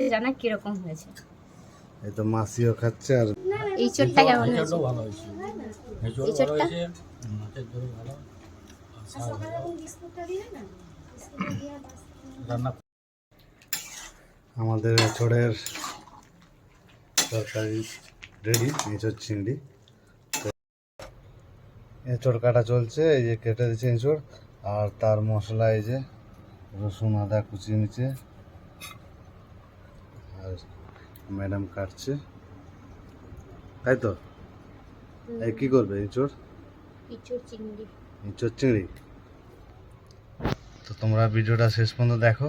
জানা কীরকম হয়েছে? এই তো মাসিও খাচ্ছে আর এই চোটটা কেমন হয়েছে? ভালো হয়েছে। এই ভালো। চোটটা? আমাদের এঁচড়ের তরকারি রেডি এঁচড় চিংড়ি। এঁচড় কাটা চলছে এই যে কেটে দিচ্ছে এঁচড়। আর তার মশলা এই যে রসুন আদা কুচি নিচ্ছে। আর ম্যাডাম কাটছে। তাই তো? এই কি করবে এঁচড় ইঁচড় চিংড়ি। চিংড়ি? তো তোমরা ভিডিওটা শেষ পর্যন্ত দেখো।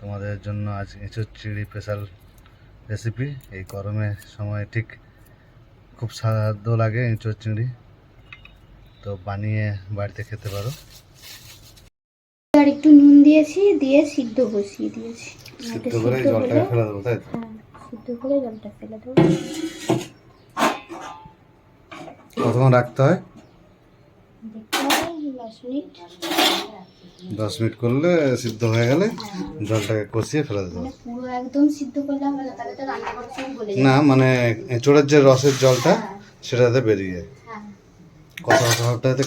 তোমাদের জন্য আজ এঁচড় চিংড়ি স্পেশাল রেসিপি এই গরমের সময় ঠিক খুব স্বাদ লাগে এঁচড় চিংড়ি। তো বানিয়ে বাড়িতে খেতে পারো। আর একটু নুন দিয়েছি দিয়ে সিদ্ধ বসিয়ে দিয়েছি। সিদ্ধ করে জলটাকে ফেলে দেবো তাই তো? হ্যাঁ সিদ্ধ করে জলটা ফেলে দেবো। কতক্ষণ রাখতে হয়? দশ মিনিট। করলে সিদ্ধ হয়ে গেলে জলটাকে কষিয়ে ফেলে দেবো। মানে না মানে এঁচড়ের যে রসের জলটা সেটাতে বেরিয়ে যায়। হ্যাঁ। কষা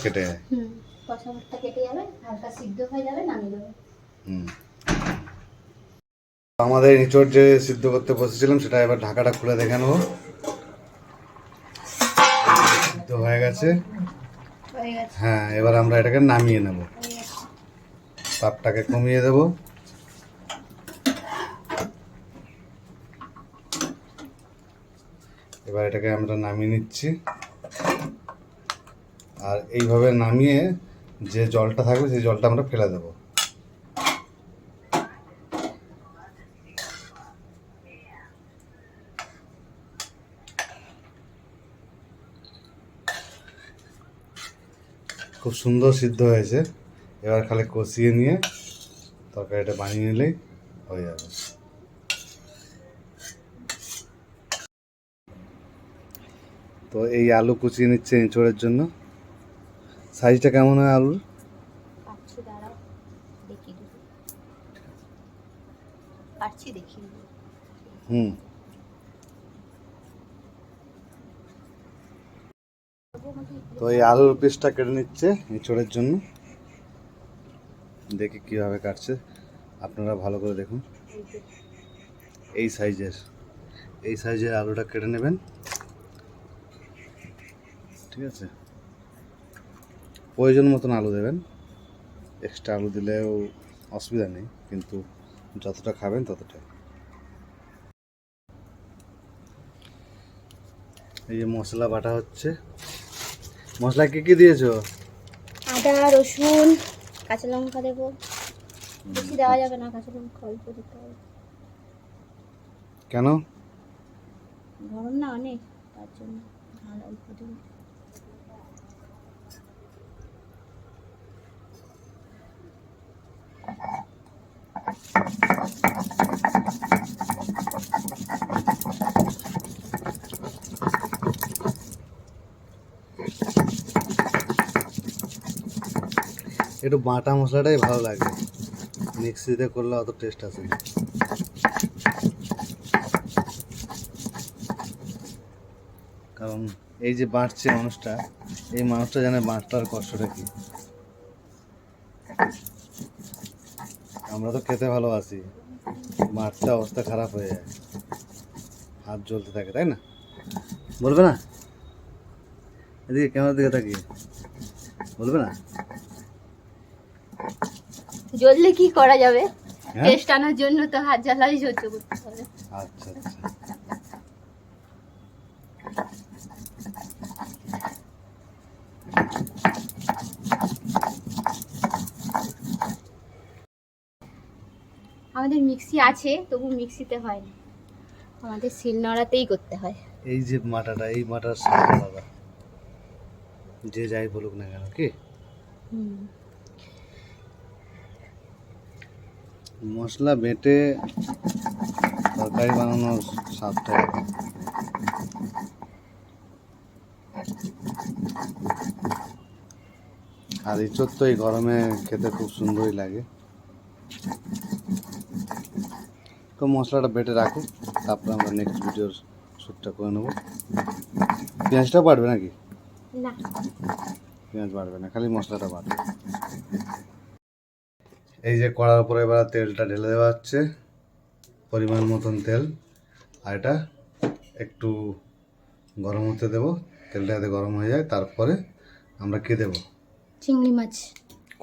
কেটে যায়। হুম কষা কেটে যাবে হালকা সিদ্ধ হয়ে যাবে নামিয়ে দেবে। হুম। আমাদের ইঁচড় যে সিদ্ধ করতে বসেছিলাম সেটা এবার ঢাকাটা খুলে দেখে নেব। সিদ্ধ হয়ে গেছে। হ্যাঁ এবার আমরা এটাকে নামিয়ে নেব। তাপটাকে কমিয়ে দেব। এবার এটাকে আমরা নামিয়ে নিচ্ছি। আর এইভাবে নামিয়ে যে জলটা থাকবে সেই জলটা আমরা ফেলে দেবো। খুব সুন্দর সিদ্ধ হয়েছে। এবার খালি কষিয়ে নিয়ে তরকারিটা বানিয়ে নিলেই হয়ে যাবে। তো এই আলু কুচিয়ে নিচ্ছে এঁচড়ের জন্য। সাইজটা কেমন হয় আলুর? হুম। তো এই আলুর পিসটা কেটে নিচ্ছে এঁচড়ের জন্য। দেখি কীভাবে কাটছে। আপনারা ভালো করে দেখুন। এই সাইজের। এই সাইজের আলুটা কেটে নেবেন। ঠিক আছে? প্রয়োজন মতন আলু দেবেন। এক্সট্রা আলু দিলেও অসুবিধা নেই, কিন্তু যতটা খাবেন ততটা এই যে মশলা বাটা হচ্ছে। মশলা কি কি দিয়েছ? আদা রসুন কাঁচা লঙ্কা দেবো। বেশি দেওয়া যাবে না কাঁচা লঙ্কা অল্প দিতে হবে। কেন? গরম না অনেক তার জন্য অল্প দেবো একটু বাটা মশলাটাই ভালো লাগে। মিক্সিতে করলে অত টেস্ট আসে না। কারণ এই যে বাঁটছে মানুষটা, এই মানুষটা জানে বাঁটটার কষ্টটা কি। আমরা তো খেতে ভালোবাসি। বাঁটতে অবস্থা খারাপ হয়ে যায়। হাত জ্বলতে থাকে, তাই না? বলবে না? এদিকে ক্যামেরার দিকে তাকিয়ে? বলবে না? জ্বললে কি করা যাবে? হ্যাঁ? টেস্ট আনার জন্য তো হাত জ্বালাই সহ্য করতে হবে। আচ্ছা আচ্ছা। আমাদের মিক্সি আছে তবু মিক্সিতে হয় না। আমাদের শিলনোড়াতেই করতে হয়। এই যে মাটাটা এই মাটার স্বাদ আলাদা। যে যাই বলুক না কেন কি? হুম। মশলা বেটে তরকারি বানানোর স্বাদটা। আর ইঁচড় তো এই গরমে খেতে খুব সুন্দরই লাগে। তো মশলাটা বেটে রাখো তারপরে আমরা নেক্সট ভিডিওর শ্যুটটা করে নেব। পেঁয়াজটা বাড়বে নাকি? না। পেঁয়াজ বাড়বে না খালি মশলাটা বাড়বে। এই যে কড়ার উপরে এবার তেলটা ঢেলে দেওয়া হচ্ছে পরিমাণ মতন তেল। আর এটা একটু গরম হতে দেবো তেলটা যাতে গরম হয়ে যায় তারপরে আমরা কে দেবো? চিংড়ি মাছ।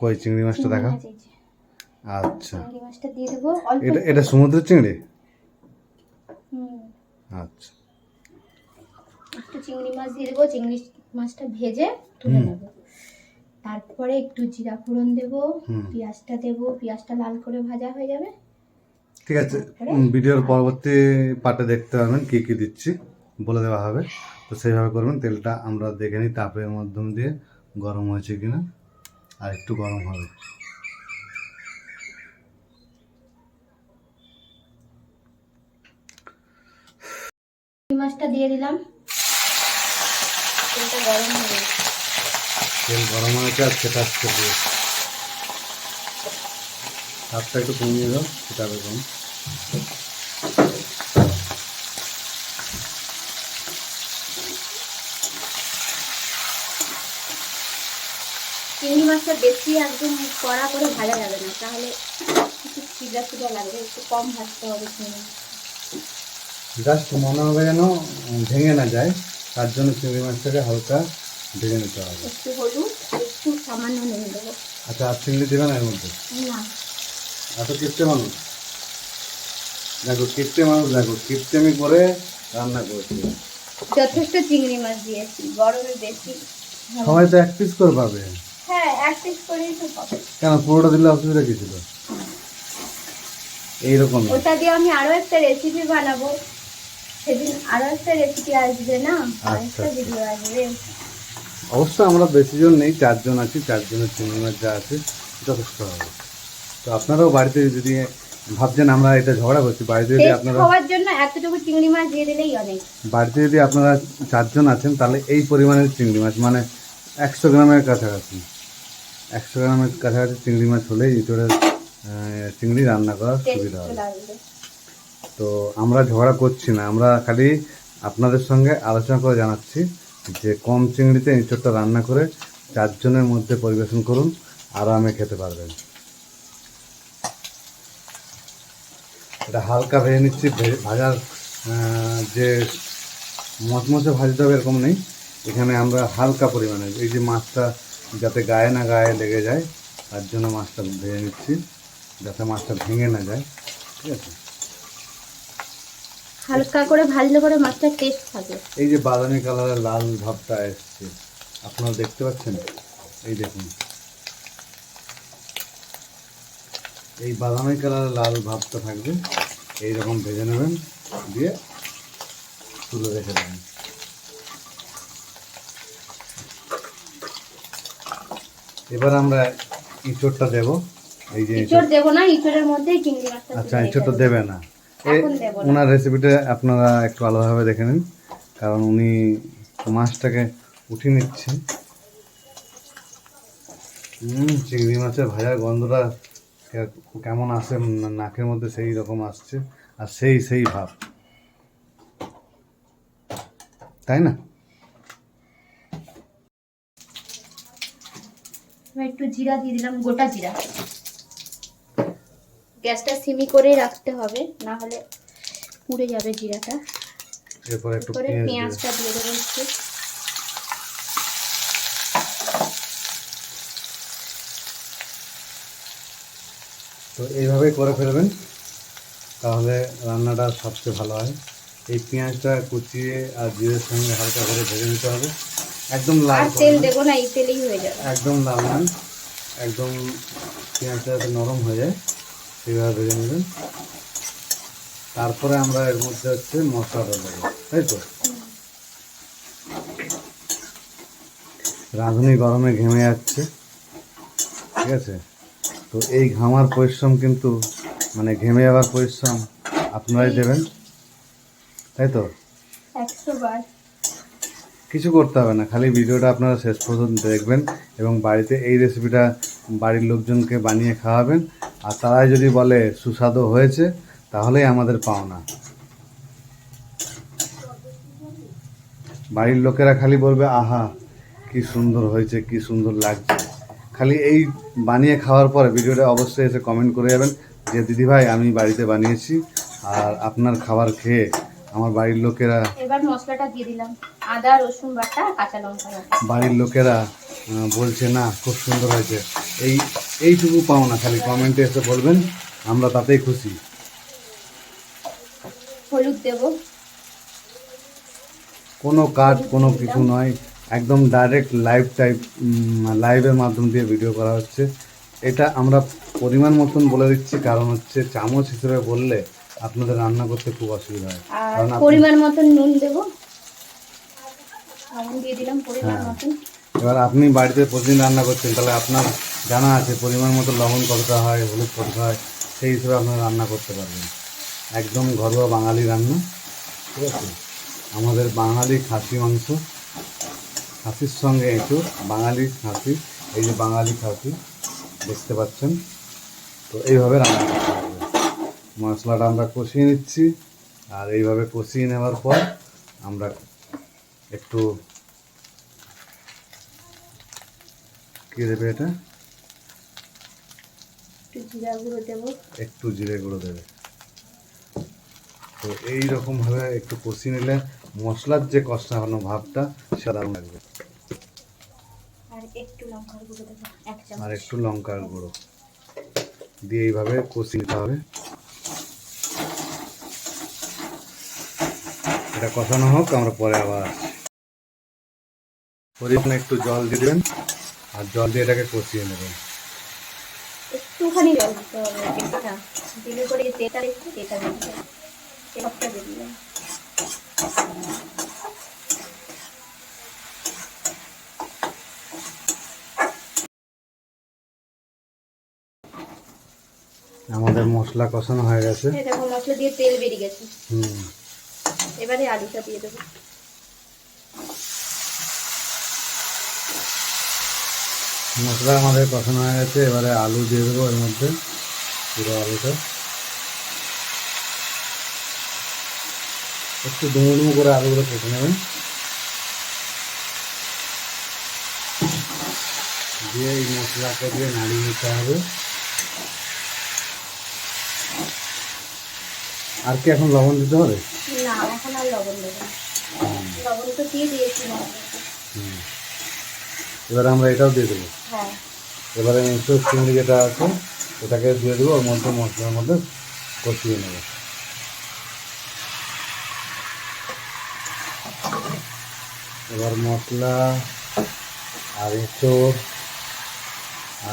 কই চিংড়ি মাছটা দেখা। আচ্ছা। মাছটা দিয়ে দেবো এটা এটা সমুদ্রের চিংড়ি? আচ্ছা। একটু চিংড়ি মাছ দিয়ে দেবো চিংড়ি মাছটা ভেজে তুলে নেব। তারপরে একটু জিরা ফোড়ন দেবো। পেঁয়াজটা দেবো পেঁয়াজটা লাল করে ভাজা হয়ে যাবে। ঠিক আছে ভিডিওর পরবর্তী পার্টে দেখতে পারবেন কী কী দিচ্ছি বলে দেওয়া হবে। তো সেইভাবে করবেন তেলটা আমরা দেখে নিই তাপের মাধ্যম দিয়ে গরম হয়েছে কিনা আর একটু গরম হবে। মাছটা দিয়ে দিলাম। তেলটা গরম হয়ে গেছে। তেল গরম হয়েছে আর সেটা তাপটা একটু কমিয়ে দাও সেটা বেগম চিংড়ি মাছটা বেশি একদম কড়া করে ভাজা যাবে না তাহলে একটু সিজা সিজা লাগবে একটু কম ভাজতে হবে চিংড়ি। জাস্ট মনে হবে যেন ভেঙে না যায় তার জন্য চিংড়ি মাছটাকে হালকা ভেজে নিতে হবে। একটু হলুদ একটু সামান্য নুন দেবো। আচ্ছা আর চিংড়ি দেবে না এর মধ্যে? না। এত কিপ্টে মানুষ। দেখো কিপ্টে মানুষ দেখো কিপ্টেমি করে রান্না করেছে। যথেষ্ট চিংড়ি মাছ দিয়েছি গরমে বেশি সবাই তো এক পিস করে পাবে। হ্যাঁ এক পিস করেই তো পাবে। কেন পুরোটা দিলে অসুবিধা কি ছিল? এইরকম। ওটা দিয়ে আমি আরও একটা রেসিপি বানাবো। সেদিন আরও একটা রেসিপি আসবে না? আরেকটা আচ্ছা। ভিডিও আসবে। অবশ্য আমরা বেশি জন নেই চারজন আছি চারজনের চিংড়ি মাছ যা আছে যথেষ্ট হবে। তো আপনারাও বাড়িতে যদি ভাবছেন আমরা এটা ঝগড়া করছি বাড়িতে যদি আপনারা খাওয়ার জন্য এতটুকু চিংড়ি মাছ দিয়ে দিলেই অনেক। বাড়িতে যদি আপনারা চারজন আছেন তাহলে এই পরিমাণের চিংড়ি মাছ মানে একশো গ্রামের কাছাকাছি। একশো গ্রামের কাছাকাছি চিংড়ি মাছ হলেই ইঁচড়ের চিংড়ি রান্না করার সুবিধা হবে। তো আমরা ঝগড়া করছি না আমরা খালি আপনাদের সঙ্গে আলোচনা করে জানাচ্ছি। যে কম চিংড়িতে ইঁচড়টা রান্না করে চারজনের মধ্যে পরিবেশন করুন, আরামে খেতে পারবেন। এটা হালকা ভেজে নিচ্ছি ভাজার যে মচমচে ভাজতে হবে এরকম নেই। এখানে আমরা হালকা পরিমাণে, এই যে মাছটা যাতে গায়ে না গায়ে লেগে যায়, তার জন্য মাছটা ভেজে নিচ্ছি, যাতে মাছটা ভেঙে না যায়, ঠিক আছে? হালকা করে ভাজলে করে মাছটা টেস্ট থাকে এই যে বাদামি কালারের লাল ভাবটা এসছে আপনারা দেখতে পাচ্ছেন? এই দেখুন। এই বাদামি কালারের লাল ভাবটা থাকবে এই রকম ভেজে নেবেন দিয়ে তুলে রেখে দেবেন। এবার আমরা ইঁচড়টা দেব। এই যে ইঁচড় দেবো না ইঁচড়ের মধ্যেই চিংড়ি মাছটা আচ্ছা ইঁচড়টা দেবো না। ওনার রেসিপিটা আপনারা একটু আলাদাভাবে দেখে নিন। কারণ উনি মাছটাকে উঠিয়ে নিচ্ছেন। হুম চিংড়ি মাছের ভাজার গন্ধটা কেমন আসে নাকের মধ্যে সেই রকম আসছে। আর সেই সেই ভাব। তাই না? একটু জিরা দিয়ে দিলাম গোটা জিরা। গ্যাসটা সিমি করে রাখতে হবে না হলে পুড়ে যাবে জিরাটা। এরপর একটু পেঁয়াজটা দিয়ে দেবো একটু। তো এইভাবেই করে ফেলবেন তাহলে রান্নাটা সবচেয়ে ভালো হয়। এই পেঁয়াজটা কুচিয়ে আর জিরের সঙ্গে হালকা করে ভেজে নিতে হবে। একদম লাল আর তেল। দেবো না এই তেলেই হয়ে যাবে। একদম লাল একদম পেঁয়াজটা নরম হয়ে যায়। সেইভাবে ভেজে নেবেন। তারপরে আমরা এর মধ্যে হচ্ছে মশলাটা দেবো তাই তো? রাঁধুনি গরমে ঘেমে যাচ্ছে ঠিক আছে? তো এই ঘামার পরিশ্রম কিন্তু মানে ঘেমে যাওয়ার পরিশ্রম আপনারাই দেবেন তাই তো? কিছু করতে হবে না খালি ভিডিওটা আপনারা শেষ পর্যন্ত দেখবেন এবং বাড়িতে এই রেসিপিটা বাড়ির লোকজনকে বানিয়ে খাওয়াবেন। আর তারাই যদি বলে সুস্বাদু হয়েছে তাহলেই আমাদের পাওনা। বাড়ির লোকেরা খালি বলবে আহা কি সুন্দর হয়েছে কি সুন্দর লাগছে। খালি এই বানিয়ে খাওয়ার পরে ভিডিওটা অবশ্যই এসে কমেন্ট করে যাবেন যে দিদি ভাই আমি বাড়িতে বানিয়েছি আর আপনার খাবার খেয়ে আমার বাড়ির লোকেরা এবার মশলাটা দিয়ে দিলাম। আদা রসুন বাটা কাঁচা লঙ্কা বাড়ির লোকেরা বলছে না খুব সুন্দর হয়েছে। এই এইটুকু পাও না খালি কমেন্টে এসে বলবেন আমরা তাতেই খুশি। হলুদ দেবো। কোনো কাট কোনো কিছু নয় একদম ডাইরেক্ট লাইভ টাইপ লাইভের মাধ্যম দিয়ে ভিডিও করা হচ্ছে। এটা আমরা পরিমাণ মতন বলে দিচ্ছি কারণ হচ্ছে চামচ হিসেবে বললে আপনাদের রান্না করতে খুব অসুবিধা হয়। কারণ পরিমাণ মতন নুন দেবো। দিয়ে দিলাম পরিমাণ হ্যাঁ। মতন। এবার আপনি বাড়িতে প্রতিদিন রান্না করছেন, তাহলে আপনার জানা আছে পরিমাণ মতো লবণ কতটা হয়, হলুদ কতটা হয়, সেই হিসেবে আপনারা রান্না করতে পারবেন। একদম ঘরোয়া বাঙালি রান্না, ঠিক আছে? আমাদের বাঙালি খাসি মাংস, খাসির সঙ্গে একটু বাঙালি খাসি, এই যে বাঙালি খাসি, দেখতে পাচ্ছেন? তো এইভাবে রান্না করতে হবে মশলাটা আমরা কষিয়ে নিচ্ছি, আর এইভাবে কষিয়ে নেওয়ার পর আমরা একটু কি দেবে এটা? একটু জিরা গুঁড়ো দেবো। তো এই রকম ভাবে একটু কষিয়ে নিলে মশলার যে কষানো ভাবটা সেটা লাগবে আর একটু লঙ্কার গুঁড়ো দিয়ে এইভাবে কষিয়ে নিতে হবে। এটা কষানো হোক আমরা পরে আবার। পরিমাণে একটু জল দিয়ে দেবেন। আর জল দিয়ে এটাকে কষিয়ে নেবেন একটুখানি জল দিতে হবে তেলটা দিলে করে তেলটা একটু তেলটা দিয়ে তেলটা দিয়ে দিলাম। আমাদের মশলা কষানো হয়ে গেছে। দেখো মশলা দিয়ে তেল বেরিয়ে গেছে। হুম। এবারে আলুটা দিয়ে দেবো। মশলা আমাদের কষানো হয়ে গেছে এবারে আলু দিয়ে দেবো এর মধ্যে পুরো আলুটা। একটু ডুমো ডুমো করে আলুগুলো কেটে নেবেন দিয়ে এই মশলাটা দিয়ে নাড়িয়ে নিতে হবে। আর কি এখন লবণ দিতে হবে? না এখন আর লবণ দেবো লবণ তো দিয়ে দিয়েছি। হুম। এবারে আমরা এটাও দিয়ে দেবো। হ্যাঁ। এবারে মিক্সর চিংড়ি যেটা আছে ওটাকে দিয়ে দেবো ওর মধ্যে মশলার মধ্যে কষিয়ে নেব। এবার মশলা আর এঁচড়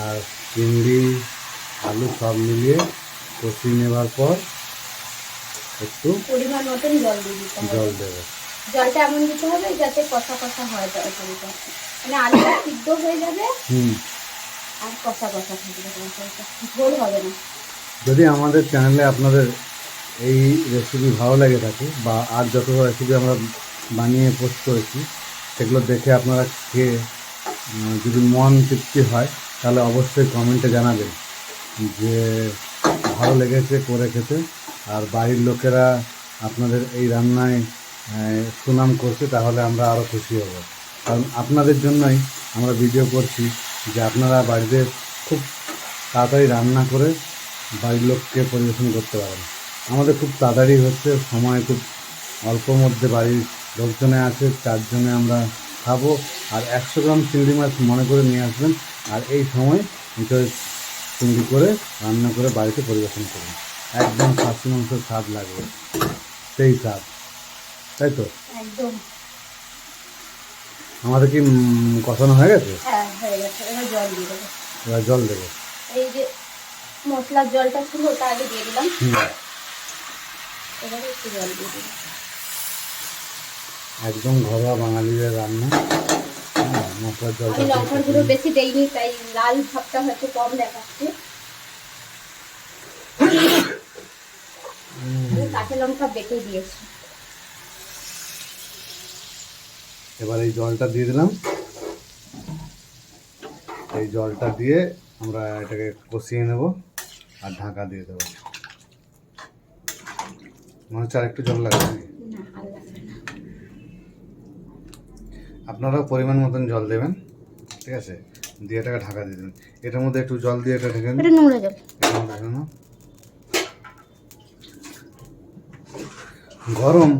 আর চিংড়ি আলু সব মিলিয়ে কষিয়ে নেবার পর একটু পরিমাণ মতন জল দিয়ে দেবো। জলটা এমন দিতে হবে যাতে কষা কষা হয় তরকারিটা মানে আলুটা সিদ্ধ হয়ে যাবে হুম। আর কষা কষা থাকবে ঝোল হবে না। যদি আমাদের চ্যানেলে আপনাদের এই রেসিপি ভালো লেগে থাকে বা আর যত রেসিপি আমরা বানিয়ে পোস্ট করেছি সেগুলো দেখে আপনারা খেয়ে যদি মন তৃপ্তি হয় তাহলে অবশ্যই কমেন্টে জানাবেন যে ভালো লেগেছে করে খেতে আর বাড়ির লোকেরা আপনাদের এই রান্নায় সুনাম করছে তাহলে আমরা আরও খুশি হব। কারণ আপনাদের জন্যই আমরা ভিডিও করছি যে আপনারা বাড়িতে খুব তাড়াতাড়ি রান্না করে বাড়ির লোককে পরিবেশন করতে পারেন। আমাদের খুব তাড়াতাড়ি হচ্ছে, সময় খুব অল্প মধ্যে বাড়ির লোকজনে আছে চারজনে আমরা খাব। আর একশো গ্রাম চিংড়ি মাছ মনে করে নিয়ে আসবেন আর এই সময় এটা চিংড়ি করে রান্না করে বাড়িতে পরিবেশন করুন। একদম খাসি মাংসের স্বাদ লাগবে, সেই স্বাদ, তাই তো? একদম। আমাদের কি কষানো হয়ে গেছে? হ্যাঁ হয়ে গেছে। এবার জল দিয়ে দেবো। এবার জল দেবো। এই যে মশলার জলটা ছিল ওটা আগে দিয়ে দিলাম। হুম। একটু জল দিয়ে দেবো। একদম ঘরোয়া বাঙালিদের রান্না। মশলার জলটা আমি লঙ্কার গুঁড়ো বেশি দেইনি তাই লাল ভাবটা হয়তো কম দেখাচ্ছে। কাঁচা লঙ্কা বেটে দিয়েছি। এবার এই জলটা দিয়ে দিলাম। এই জলটা দিয়ে আমরা এটাকে কষিয়ে নেব আর ঢাকা দিয়ে দেবো। মনে হচ্ছে আর একটু জল লাগবে আপনারাও পরিমাণ মতন জল দেবেন ঠিক আছে? দিয়ে এটাকে ঢাকা দিয়ে দেবেন। এটার মধ্যে একটু জল দিয়ে এটা ঢেকে নাও। গরম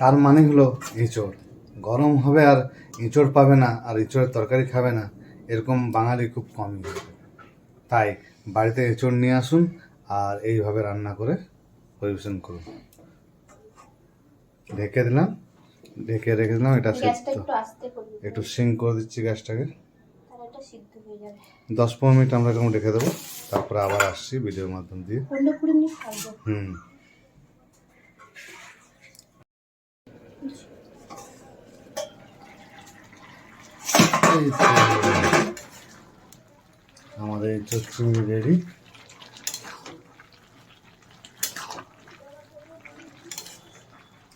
তার মানে হলো এঁচড়। গরম হবে আর এঁচড় পাবে না আর এঁচড়ের তরকারি খাবে না। এরকম বাঙালি খুব কমই। তাই বাড়িতে এঁচড় নিয়ে আসুন আর এইভাবে রান্না করে পরিবেশন করুন। ঢেকে দিলাম। ঢেকে রেখে দিলাম এটা সেদ্ধ। একটু সিং করে দিচ্ছি গ্যাসটাকে। দশ পনেরো মিনিট আমরা এরকম রেখে দেবো। তারপরে আবার আসছি ভিডিওর মাধ্যম দিয়ে। হুম। আমাদের চচ্চড়ি রেডি।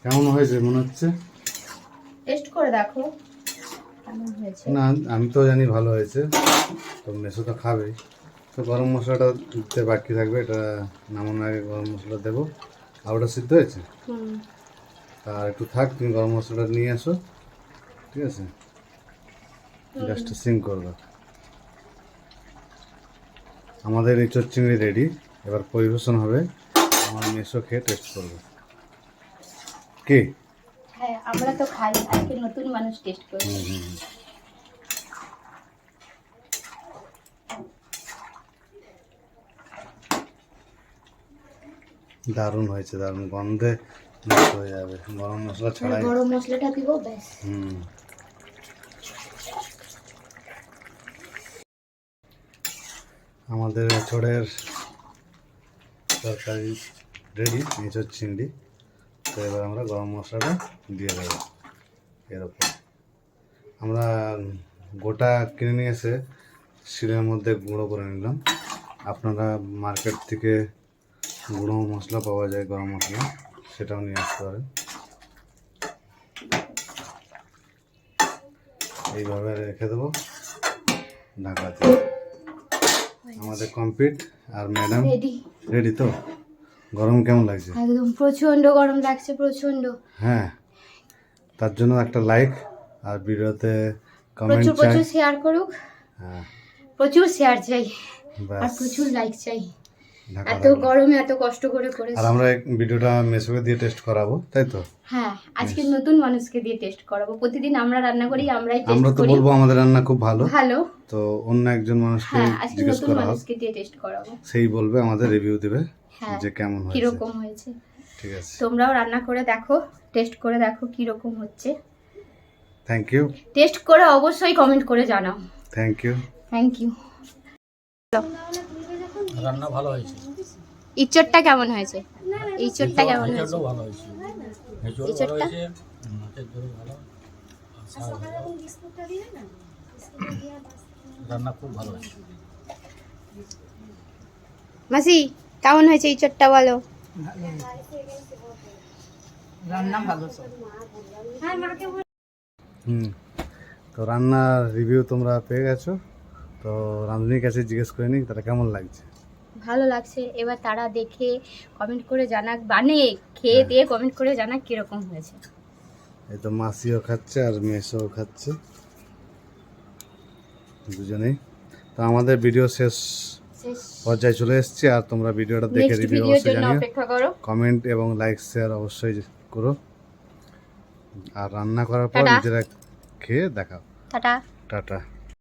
কেমন হয়েছে মনে হচ্ছে? টেস্ট করে দেখো কেমন হয়েছে? না আমি তো জানি ভালো হয়েছে তো মেসো তো খাবেই। তো গরম মশলাটা দিতে বাকি থাকবে এটা নামানোর আগে গরম মশলা দেবো। আর ওটা সিদ্ধ হয়েছে? আর একটু থাক তুমি গরম মশলাটা নিয়ে আসো ঠিক আছে? গ্যাসটা করবে। আমাদের এই চচ্চিংড়ি রেডি। এবার পরিবেশন হবে। আমার মেসো খেয়ে টেস্ট করবে। কি? হ্যাঁ আমরা তো খাই আজকে নতুন মানুষ টেস্ট করি হুম, হুম, হুম। দারুণ হয়েছে দারুণ গন্ধে হয়ে যাবে। গরম মশলা ছাড়াই। গরম মশলাটা দিব ব্যাস। হুম। আমাদের এঁচড়ের তরকারি রেডি এঁচড় চিংড়ি। তো এবার আমরা গরম মশলাটা দিয়ে দেবো এরকম। আমরা গোটা কিনে নিয়ে এসে শিলের মধ্যে গুঁড়ো করে নিলাম। আপনারা মার্কেট থেকে গুঁড়ো মশলা পাওয়া যায়, গরম মশলা, সেটাও নিয়ে আসতে পারেন। এইভাবে রেখে দেবো ঢাকা দিয়ে। আমাদের কমপ্লিট আর ম্যাডাম রেডি রেডি তো? গরম কেমন লাগছে? একদম প্রচণ্ড গরম লাগছে প্রচণ্ড হ্যাঁ। তার জন্য একটা লাইক আর ভিডিওতে কমেন্ট প্রচুর চাই। প্রচুর শেয়ার করুক। হ্যাঁ। প্রচুর শেয়ার চাই। আর প্রচুর লাইক চাই। এত গরমে এত কষ্ট করে আর আমরা ভিডিওটা মেসোকে দিয়ে টেস্ট করাবো তাই তো? হ্যাঁ আজকে নতুন মানুষকে দিয়ে টেস্ট করাবো। প্রতিদিন আমরা রান্না করি আমরাই আমরা তো বলব আমাদের রান্না খুব ভালো। ভালো। তো অন্য একজন মানুষকে হ্যাঁ আজকে জিজ্ঞেস নতুন করা হোক। মানুষকে দিয়ে টেস্ট করাবো। সেই বলবে আমাদের রিভিউ দিবে হ্যাঁ যে কেমন হয়েছে। কীরকম হয়েছে। ঠিক আছে। তোমরাও রান্না করে দেখো টেস্ট করে দেখো কীরকম হচ্ছে। থ্যাংক ইউ টেস্ট করে অবশ্যই কমেন্ট করে জানাও। থ্যাংক ইউ থ্যাংক ইউ রান্না ভালো হয়েছে। ইচড়টা কেমন হয়েছে? ইচড়টা কেমন হয়েছে? ভালো হয়েছে। এঁচড়ও ভালো হয়েছে মাছের ঝোল ভালো। আর শাক ভালো। রান্না খুব ভালো হয়েছে। মাসি কেমন হয়েছে ইচড়টা বলো? হুম। তো রান্নার রিভিউ তোমরা পেয়ে গেছো। তো রাঁধুনির কাছে জিজ্ঞেস করে নিই তারা কেমন লাগছে? ভালো লাগছে। এবার তারা দেখে কমেন্ট করে জানাক বানে খেয়ে হ্যাঁ। দিয়ে কমেন্ট করে জানাক কীরকম হয়েছে। এই তো মাসিও খাচ্ছে আর মেসও খাচ্ছে। দুজনেই। তো আমাদের ভিডিও শেষ পর্যায়ে চলে এসেছি। আর তোমরা ভিডিওটা দেখে রিভিউ অবশ্যই জানিও। অপেক্ষা করো। কমেন্ট এবং লাইক শেয়ার অবশ্যই করো। আর রান্না করার পর নিজেরা খেয়ে দেখাও। টাটা। টাটা।